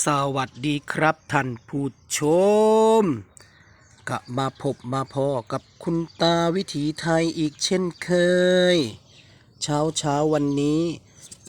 สวัสดีครับท่านผู้ชมกลับมาพบมาพอกับคุณตาวิถีไทยอีกเช่นเคย เช้าเช้าวันนี้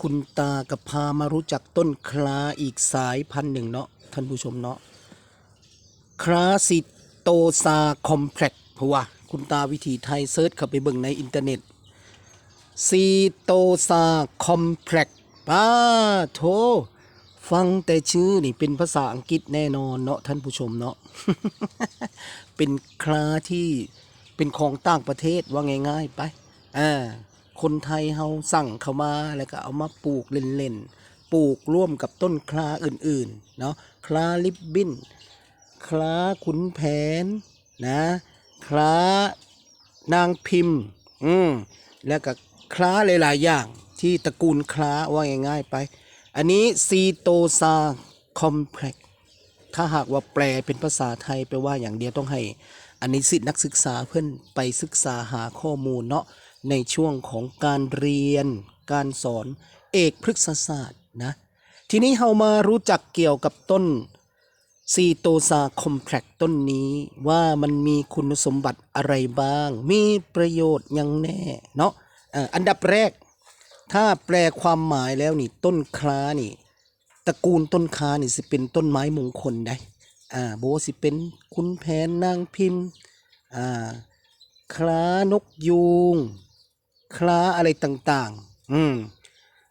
คุณตากับพามารู้จักต้นคลาอีกสายพันธุ์หนึ่งเนาะท่านผู้ชมเนาะคลาสิโตซาคอมเพล็กเพราะว่าคุณตาวิถีไทยเซิร์ชเข้าไปเบิ่งในอินเทอร์เน็ตซีโตซาคอมเพล็กป้าโท ฟังแต่ชื่อนี่เป็นภาษาอังกฤษแน่นอนเนาะท่านผู้ชมเนาะ เป็นคลาที่เป็นของต่างประเทศว่าง่ายๆไปอ่าคนไทยเฮาสั่งเข้ามาแล้วก็เอามาปลูกเล่นๆ ปลูกร่วมกับต้นคลาอื่นๆ เนาะคลาลิบบินคลาขุนแผนนะคลานางพิมพ์ อืมแล้วก็คลาหลายๆอย่างที่ตระกูลคลาว่าง่ายๆไป อันนี้ซีโตซาคอมเพล็กถ้าหากว่าแปลเป็นภาษาไทยไปว่าอย่างเดียวต้องให้อันนี้สินักศึกษาเพื่อนไปศึกษาหาข้อมูลเนาะในช่วงของการเรียน การสอนเอกพฤกษศาสตร์นะทีนี้เรามารู้จักเกี่ยวกับต้นซีโตซาคอมเพล็กต้นนี้ว่ามันมีคุณสมบัติอะไรบ้าง มีประโยชน์อยังแน่เนาะอันดับแรก ถ้าแปลความหมายแล้วนี่ต้นคล้านี่ ตระกูลต้นคล้านี่สิเป็นต้นไม้มงคลได้อ่าโบสิเป็นคุณแผนนางพิมพ์อ่าคล้านกยูงคล้าอะไรต่างๆ อืม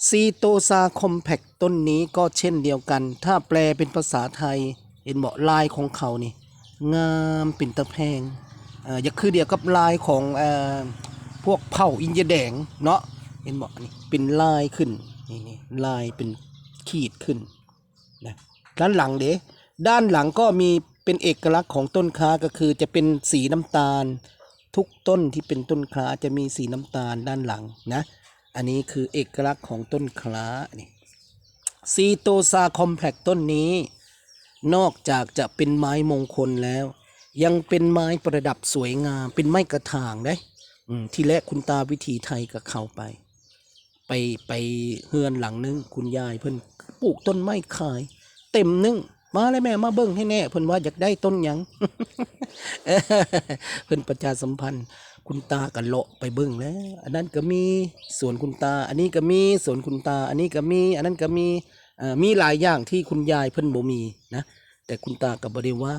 ซีโตซาคอมแพคต้นนี้ก็เช่นเดียวกัน ถ้าแปลเป็นภาษาไทย เห็นบอกลายของเขานี่ งามเป็นตะแพงอ่ออย่าคือเดียวกับลายของเอ่อพวกเผ่าอินเดียแดงเนาะ เห็นบอกนี่เป็นลายขึ้นนี่นี่ลายเป็นขีดขึ้นนะด้านหลังเด้ด้านหลังก็มีเป็นเอกลักษณ์ของต้นค้าก็คือจะเป็นสีน้ำตาล ทุกต้นที่เป็นต้นค้าจะมีสีน้ำตาลด้านหลังนะ อันนี้คือเอกลักษณ์ของต้นค้านี่ซีโตซาคอมแพล็กต้นนี้ นอกจากจะเป็นไม้มงคลแล้ว ยังเป็นไม้ประดับสวยงาม เป็นไม้กระถางได้อืมที่แรกคุณตาวิถีไทยก็เขาไป ไปไปเฮือนหลังนึงคุณยายเพิ่นปลูกต้นไม้ขาย เต็มนึงมาเลยแม่มาเบิ่งให้แน่เพิ่นว่าอยากได้ต้นหยังเพิ่นประชาสัมพันธ์ คุณตากันเลาะไปเบิ่งแล้ว อันนั้นก็มีสวนคุณตา อันนี้ก็มีสวนคุณตา อันนี้ก็มี อันนั้นก็มีเอ่อมีหลายอย่างที่คุณยายเพิ่นบ่มีนะแต่คุณตาก็บ่ได้ว่า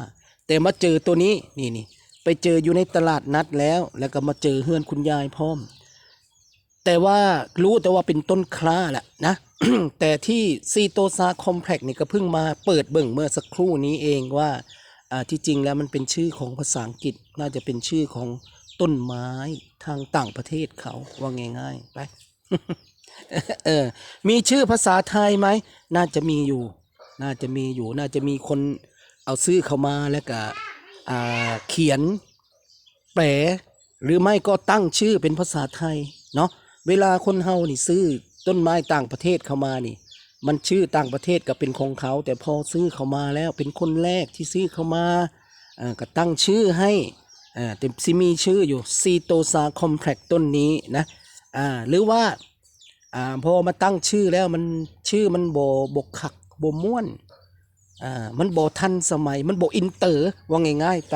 แต่มาเจอตัวนี้นี่นี่ไปเจออยู่ในตลาดนัดแล้ว แล้วก็มาเจอเฮือนคุณยายพร้อม แต่ว่ารู้แต่ว่าเป็นต้นคล้าแหละนะ แต่ที่ซีโตซาคอมเพล็กซ์นี่ก็เพิ่งมาเปิดเบิ่งเมื่อสักครู่นี้เองว่าที่จริงแล้วมันเป็นชื่อของภาษาอังกฤษน่าจะเป็นชื่อของต้นไม้ทางต่างประเทศเขาว่าง่ายๆไปเออมีชื่อภาษาไทยไหม น่าจะมีอยู่ น่าจะมีอยู่ น่าจะมีคนเอาซื้อเข้ามาแล้วก็เขียน แปลหรือไม่ก็ตั้งชื่อเป็นภาษาไทย เนาะ เวลาคนเฮานี่ซื้อต้นไม้ต่างประเทศเข้ามานี่ มันชื่อต่างประเทศก็เป็นของเขา แต่พอซื้อเข้ามาแล้วเป็นคนแรกที่ซื้อเข้ามาอ่าก็ตั้งชื่อให้อ่าแต่ซิมีชื่ออยู่ซีโตซาคอมเพล็กต้นนี้นะอ่าหรือว่าอ่าพอมาตั้งชื่อแล้วมันชื่อมันโบบกขักโบม่วนอ่ามันโบทันสมัย มันโบอินเตอร์ว่าง่ายๆไป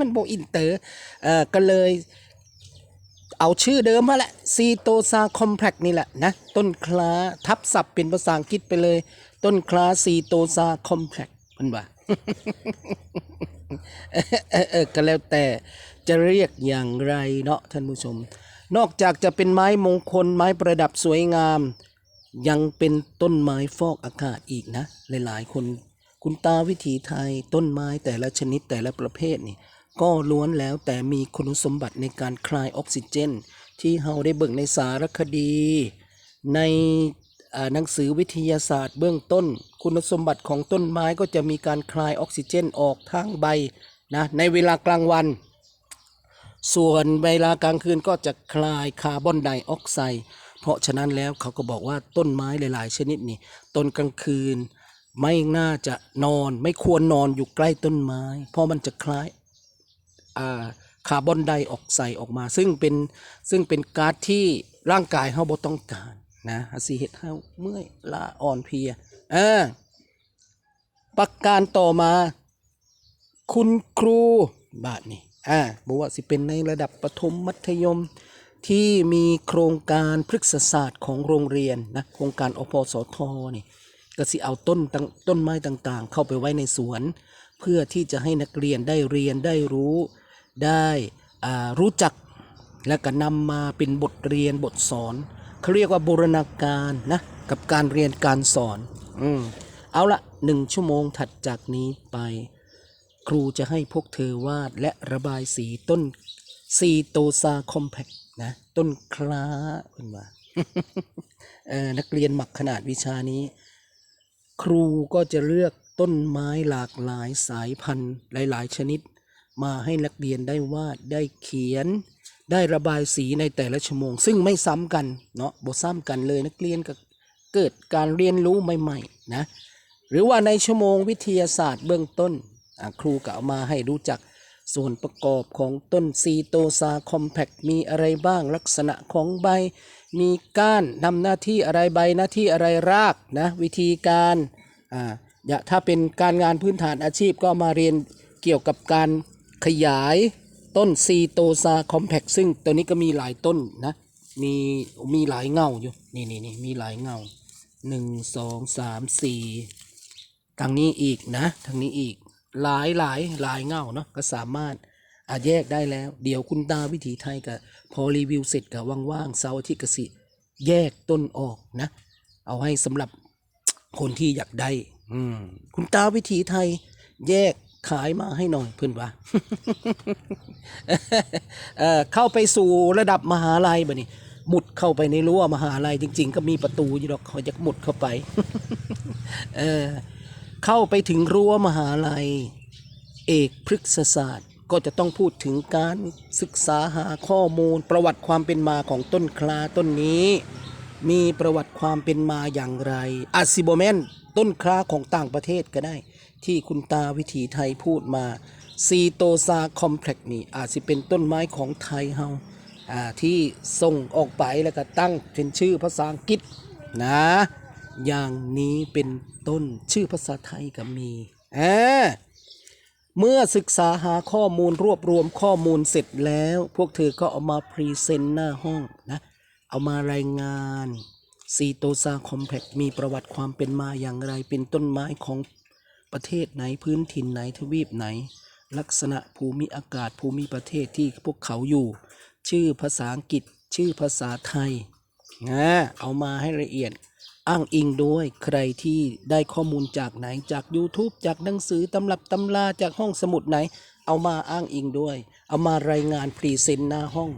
มันโบอินเตอร์อ่อก็เลย เอาชื่อเดิมมาแหละซีโตซาคอมเพล็กนี่แหละนะ ต้นคลาทับศัพท์เป็นภาษาอังกฤษไปเลย ต้นคลาซีโตซาคอมเพล็กมันว่าเออก็แล้วแต่จะเรียกอย่างไรเนาะท่านผู้ชม นอกจากจะเป็นไม้มงคลไม้ประดับสวยงาม ยังเป็นต้นไม้ฟอกอากาศอีกนะ หลายๆ คนคุณตาวิถีไทยต้นไม้แต่ละชนิดแต่ละประเภทนี่ ก็ล้วนแล้วแต่มีคุณสมบัติในการคลายออกซิเจน ที่เราได้เบิ่งในสารคดี ในหนังสือวิทยาศาสตร์เบื้องต้น คุณสมบัติของต้นไม้ก็จะมีการคลายออกซิเจนออกทางใบนะในเวลากลางวัน ส่วนเวลากลางคืนก็จะคลายคาร์บอนไดออกไซด์เพราะฉะนั้นแล้วเขาก็บอกว่าต้นไม้หลาย ๆ ชนิดนี่ต้นกลางคืนไม่น่าจะนอนไม่ควรนอนอยู่ใกล้ต้นไม้ เพราะมันจะคลาย คาร์บอนไดออกไซด์ออกมา ซึ่งเป็นซึ่งเป็นก๊าซที่ร่างกายเราบ่ต้องการนะสิเฮ็ดเราเมื่อยล้าอ่อนเพลียเออประการต่อมาคุณครูบาทนี่อ่าบอกว่าสิเป็นในระดับประถมมัธยมที่มีโครงการพฤกษศาสตร์ของโรงเรียนนะโครงการอพสทนี่ก็สิเอาต้นต้นไม้ต่างๆ เข้าไปไว้ในสวน เพื่อที่จะให้นักเรียนได้เรียนได้รู้ ได้รู้จักและก็นำมาเป็นบทเรียนบทสอนเขาเรียกว่าบูรณาการนะกับการเรียนการสอนอืมเอาละหนึ่งชั่วโมงถัดจากนี้ไป ครูจะให้พวกเธอวาดและระบายสีต้นซีโตซาคอมแพคนะต้นคล้าเป็นว่าเออนักเรียนหมักขนาดวิชานี้ ครูก็จะเลือกต้นไม้หลากหลายสายพันธุ์หลาย ๆ ชนิด มาให้นักเรียนได้วาดได้เขียน ได้ระบายสีในแต่ละชั่วโมง ซึ่งไม่ซ้ำกันเนาะบ่ซ้ำกันเลยนักเรียนก็เกิดการเรียนรู้ใหม่ๆนะหรือว่าในชั่วโมงวิทยาศาสตร์เบื้องต้นครูก็เอามาให้รู้จักส่วนประกอบของต้นซีโตซาคอมแพคมีอะไรบ้างลักษณะของใบ มีก้านนำหน้าที่อะไรใบหน้าที่อะไรรากนะวิธีการอ่าอย่าถ้าเป็นการงานพื้นฐานอาชีพก็มาเรียนเกี่ยวกับการ ขยายต้นซีโตซาคอมแพคซึ่งตัวนี้ก็มีหลายต้นนะ มีมีหลายเงาอยู่ นี่นี่นี่มีหลายเงาหนึ่งสองสามสี่ทางนี้อีกนะ ทางนี้อีกหลายหลายหลายเงาเนาะก็สามารถอาแยกได้แล้ว เดี๋ยวคุณตาวิถีไทยกับพอรีวิวเสร็จกับว่างๆเสาร์อาที่กสิแยกต้นออกนะ เอาให้สำหรับคนที่อยากได้ อืมคุณตาวิถีไทยแยก ขายมาให้หน่อยเพื่อนวะเอ่อเข้าไปสู่ระดับมหาลัยบ่นี่มุดเข้าไปในรั้วมหาลัยจริง ๆ ก็มีประตูอยู่ดอกเขาจะหมุดเข้าไป เออเข้าไปถึงรั้วมหาลัย เอกพฤกษศาสตร์ก็จะต้องพูดถึงการศึกษาหาข้อมูล ประวัติความเป็นมาของต้นคลาต้นนี้ มีประวัติความเป็นมาอย่างไรอาซิโบแมนต้นคลาของต่างประเทศก็ได้ ที่คุณตาวิถีไทยพูดมาซีโตซาคอมเพล็กนี่อาจจะเป็นต้นไม้ของไทยเฮาอ่าที่ส่งออกไปแล้วก็ตั้งเป็นชื่อภาษาอังกฤษนะ อย่างนี้เป็นต้นชื่อภาษาไทยก็มีอ่าเมื่อศึกษาหาข้อมูลรวบรวมข้อมูลเสร็จแล้ว พวกเธอก็เอามาพรีเซนต์หน้าห้องนะ เอามารายงานซีโตซาคอมเพล็กมีประวัติความเป็นมาอย่างไรเป็นต้นไม้ของ ประเทศไหนพื้นถิ่นไหนทวีปไหน ลักษณะภูมิอากาศภูมิประเทศที่พวกเขาอยู่ ชื่อภาษาอังกฤษ ชื่อภาษาไทยนะเอามาให้ละเอียด อ้างอิงด้วยใครที่ได้ข้อมูลจากไหนจาก YouTube จากหนังสือตำรับตำราจากห้องสมุดไหน เอามาอ้างอิงด้วย เอามารายงานพรีเซนต์หน้าห้อง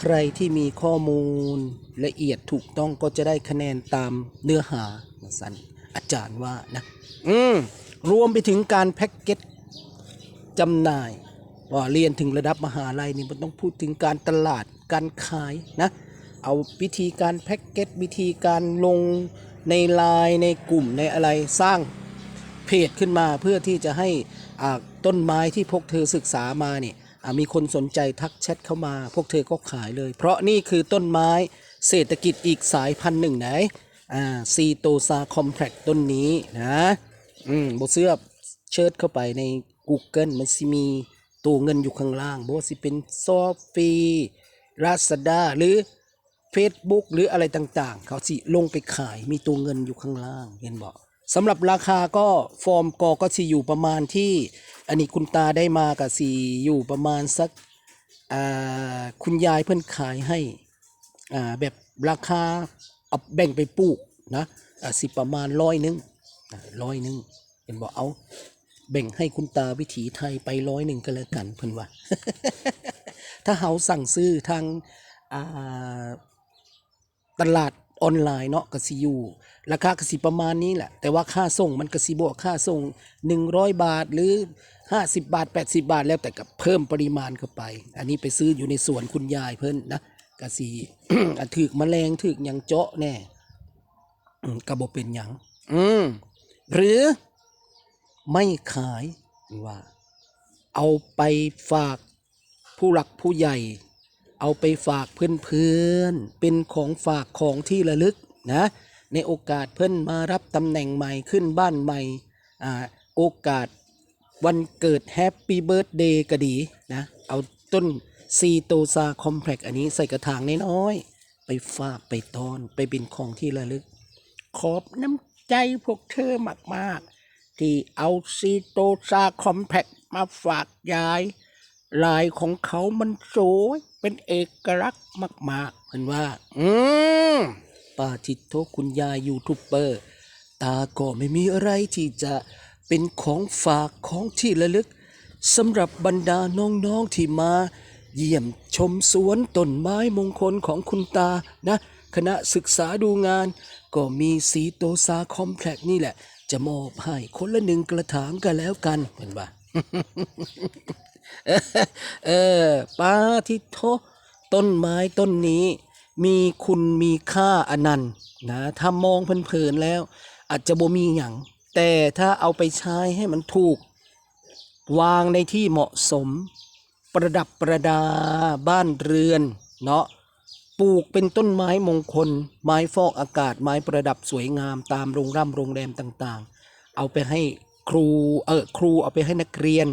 ใครที่มีข้อมูลละเอียดถูกต้องก็จะได้คะแนนตามเนื้อหาสั้น อาจารย์ว่านะอืมรวมไปถึงการแพ็กเกจจำหน่ายว่าเรียนถึงระดับมหาลัยนี่มันต้องพูดถึงการตลาดการขายนะ เอาวิธีการแพ็กเกจวิธีการลงในไลน์ในกลุ่มในอะไรสร้างเพจขึ้นมาเพื่อที่จะให้อ่าต้นไม้ที่พวกเธอศึกษามาเนี่ยอ่ามีคนสนใจทักแชทเข้ามา พวกเธอก็ขายเลย เพราะนี่คือต้นไม้เศรษฐกิจอีกสายพันธุ์หนึ่งไหน อ่าซีโตซาคอมแพคต้นนี้นะอืมบเสื้อเชิดเข้าไปใน Google มันสิมีตัวเงินอยู่ข้างล่างบอกว่าสิเป็นซอฟฟีราซาดาหรือ Facebook หรืออะไรต่างๆ เขาสิลงไปขายมีตัวเงินอยู่ข้างล่างเห็นบอกสำหรับราคาก็ฟอร์มกอก็สิอยู่ประมาณที่ อันนี้คุณตาได้มากับสีอยู่ประมาณสักอ่าคุณยายเพิ่นขายให้อ่าแบบราคา เอาแบ่งไปปลูกนะสิประมาณร้อยหนึงร้อยหนึงเห็นบอกเอาแบ่งให้คุณตาวิถีไทยไปร้อยหนึ่งก็แล้วกันเพิ่นว่า ถ้าเฮาสั่งซื้อทางตลาดออนไลน์เนาะกสิอยู่ ราคากสิประมาณนี้แหละ แต่ว่าค่าส่งมันกสิบวกค่าส่ง 100 บาทหรือ 50 บาท 80 บาทแล้วแต่กับเพิ่มปริมาณเข้าไป อันนี้ไปซื้ออยู่ในสวนคุณยายเพิ่นนะ กสิอะถึกแมลงถึกยังเจาะแน่กระบบเป็นหยังอืมหรือไม่ขายว่า เอาไปฝากผู้หลักผู้ใหญ่ เอาไปฝากเพื่อนๆเป็นของฝากของที่ระลึกนะ ในโอกาสเพื่อนมารับตำแหน่งใหม่ขึ้นบ้านใหม่อ่าโอกาสวันเกิดแฮปปี้เบิร์ a เดย์ก็ดีนะ เอาต้น ซีโตซาคอมเพล็กอันนี้ใส่กระถางน้อยๆไปฝากไปตอนไปเป็นของที่ระลึก ขอบน้ำใจพวกเธอมากๆ ที่เอาซีโตซาคอมแพคมาฝากยาย ลายของเขามันสวยเป็นเอกลักษณ์มากๆเห็นว่า อืมป้าทิโทคุณยายยูทูบเบอร์ ตาก็ไม่มีอะไรที่จะเป็นของฝากของที่ระลึกสำหรับบรรดาน้องๆที่มา เยี่ยมชมสวนต้นไม้มงคลของคุณตานะคณะศึกษาดูงาน ก็มีสีโตซาคอมแพล็กนี่แหละ จะมอบให้คนละหนึ่งกระถางกันแล้วกันเห็นปะเออป้าทิโทต้นไม้ต้นนี้ มีคุณมีค่าอนันต์นะถ้ามองเพลินๆแล้ว อาจจะบ่มีอย่าง แต่ถ้าเอาไปใช้ให้มันถูก วางในที่เหมาะสม ประดับประดาบ้านเรือน เนาะปลูกเป็นต้นไม้มงคล ไม้ฟอกอากาศ ไม้ประดับสวยงามตามโรงร่ำโรงแรมต่างๆ เอาไปให้ครูเออครูเอาไปให้นักเรียน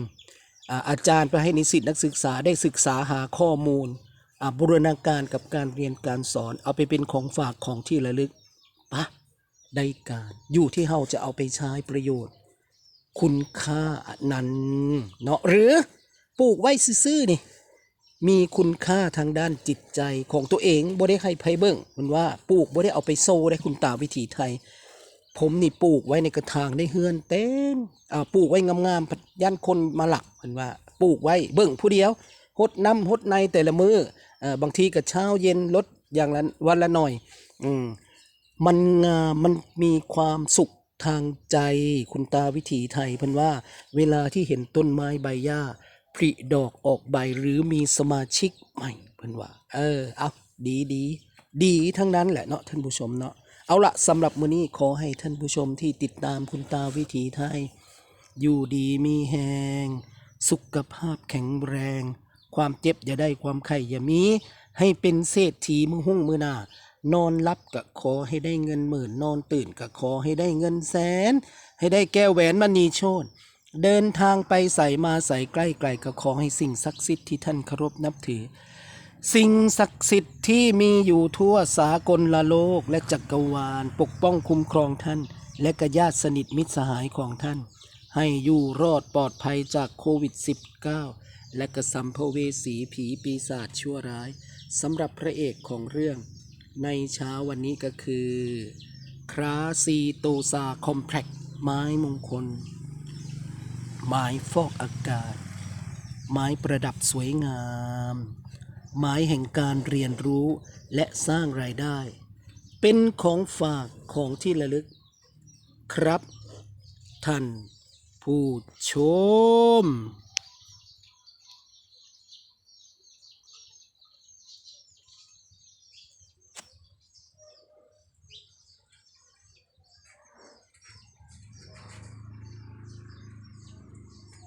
อาจารย์ไปให้นิสิตนักศึกษาได้ศึกษาหาข้อมูลบูรณาการกับการเรียนการสอนเอาไปเป็นของฝากของที่ระลึกปะได้การอยู่ที่เฮาจะเอาไปใช้ประโยชน์ คุณค่านั้นเนาะหรือ ปลูกไว้ซื่อๆนี่ มีคุณค่าทางด้านจิตใจของตัวเองบ่ได้ให้ไผเบิ่งมันว่าปลูกบ่ได้เอาไปโซ่ได้คุณตาวิถีไทย ผมนี่ปลูกไว้ในกระถางได้เฮือนเต็มอ่าปลูกไว้งามๆพัดย่านคนมาหลักเห็นว่าปลูกไว้เบิ่งผู้เดียวหดน้ำหดในแต่ละมืออ่อบางทีก็เช้าเย็นลดอย่างละวันละหน่อย อืมมันงามมันมีความสุขทางใจคุณตาวิถีไทยเพิ่นว่า เวลาที่เห็นต้นไม้ใบหญ้า ผลิดอกออกใบหรือมีสมาชิกใหม่เพิ่นว่า เออ เอาดีดีดีทั้งนั้นแหละเนาะท่านผู้ชมเนาะเอาละสำหรับมื้อนี้ขอให้ท่านผู้ชมที่ติดตามคุณตาวิถีไทย อยู่ดีมีแหงสุขภาพแข็งแรง ความเจ็บอย่าได้ความไข่อย่ามี ให้เป็นเศรษฐีมือหุ่งมือหน้านอนรับก็ขอให้ได้เงินหมื่นนอนตื่นก็ขอให้ได้เงินแสน ให้ได้แก้วแหวนมณีโชต เดินทางไปใส่มาใส่ใกล้ไกลก็ขอให้สิ่งศักดิ์สิทธิ์ที่ท่านเคารพนับถือ สิ่งศักดิ์สิทธิ์ที่มีอยู่ทั่วสากลละโลกและจักรวาล ปกป้องคุ้มครองท่าน และกญาติสนิทมิตรสหายของท่าน ให้อยู่รอดปลอดภัยจากโควิด -19 และกระสัมภเวสีผีปีศาจชั่วร้ายสำหรับพระเอกของเรื่อง ในเช้าวันนี้ก็คือคราซีโตซาคอมแพล็กไม้มงคล ไม้ฟอกอากาศ ไม้ประดับสวยงาม ไม้แห่งการเรียนรู้และสร้างรายได้ เป็นของฝากของที่ระลึก ครับ ท่านผู้ชม